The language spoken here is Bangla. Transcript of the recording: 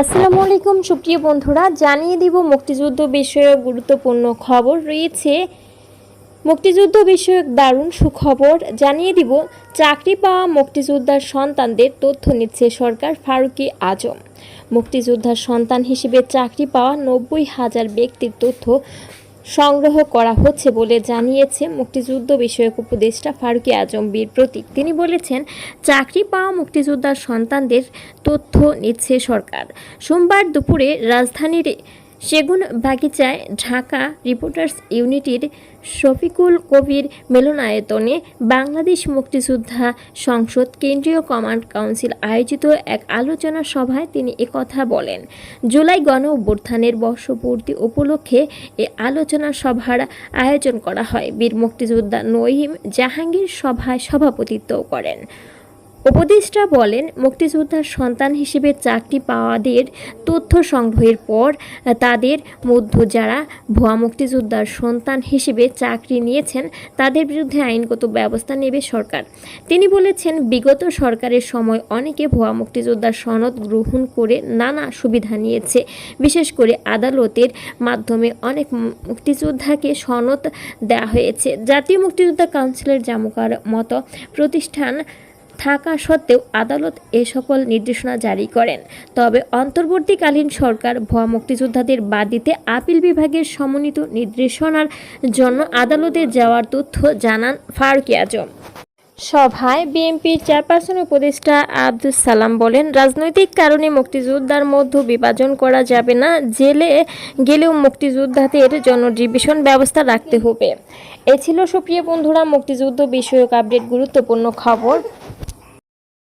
আসসালামু আলাইকুম, সুপ্রিয় বন্ধুরা, জানিয়ে দিব মুক্তিযুদ্ধ বিষয়ক গুরুত্বপূর্ণ খবর। রয়েছে মুক্তিযুদ্ধ বিষয়ক দারুণ সুখবর। জানিয়ে দিব, চাকরি পাওয়া মুক্তিযোদ্ধার সন্তানদের তথ্য নিচ্ছে সরকার ফারুকি আজম। মুক্তিযোদ্ধার সন্তান হিসেবে চাকরি পাওয়া নব্বই হাজার ব্যক্তির তথ্য সংগ্রহ করা হচ্ছে বলে জানিয়েছে মুক্তিযুদ্ধ বিষয়ক উপদেষ্টা ফারুকি আজম বীর প্রতীক। তিনি বলেছেন, চাকরি পাওয়া মুক্তিযোদ্ধার সন্তানদের তথ্য নিচ্ছে সরকার। সোমবার দুপুরে রাজধানীর সেগুন বাগিচায় ঢাকা রিপোর্টার্স ইউনিটির শফিকুল কবির মিলনায়তনে বাংলাদেশ মুক্তিযোদ্ধা সংসদ কেন্দ্রীয় কমান্ড কাউন্সিল আয়োজিত এক আলোচনা সভায় তিনি একথা বলেন। জুলাই গণ অভ্যুত্থানের বর্ষপূর্তি উপলক্ষে এ আলোচনা সভার আয়োজন করা হয়। বীর মুক্তিযোদ্ধা নঈম জাহাঙ্গীর সভায় সভাপতিত্ব করেন। উপদেষ্টা বলেন, মুক্তিযোদ্ধার সন্তান হিসেবে চাকরি পাওয়াদের তথ্য সংগ্রহের পর, তাদের মধ্যে যারা ভুয়া মুক্তিযোদ্ধার সন্তান হিসেবে চাকরি নিয়েছেন, তাদের বিরুদ্ধে আইনগত ব্যবস্থা নেবে সরকার। তিনি বলেছেন, বিগত সরকারের সময় অনেকে ভুয়া মুক্তিযোদ্ধার সনদ গ্রহণ করে নানা সুবিধা নিয়েছে। বিশেষ করে আদালতের মাধ্যমে অনেক মুক্তিযোদ্ধাকে সনদ দেওয়া হয়েছে। জাতীয় মুক্তিযোদ্ধা কাউন্সিলের জামুকার মতো প্রতিষ্ঠান থাকা সত্ত্বেও আদালত এ সকল নির্দেশনা জারি করেন। তবে অন্তর্বর্তীকালীন সরকার, ভুয়া মুক্তিযোদ্ধাদের বাদ দিতে আপিল বিভাগের সমন্বিত নির্দেশনার জন্য আদালতে যাওয়ার তথ্য জানান ফারুকি আজম। সভায় বিএনপির চেয়ারপারসন উপদেষ্টা আব্দুল সালাম বলেন, রাজনৈতিক কারণে মুক্তিযোদ্ধার মধ্যে বিভাজন করা যাবে না, জেলে গেলেও মুক্তিযোদ্ধাদের জন্য ডিভিশন ব্যবস্থা রাখতে হবে। এ ছিল সুপ্রিয় বন্ধুরা মুক্তিযুদ্ধ বিষয়ক আপডেট, গুরুত্বপূর্ণ খবর।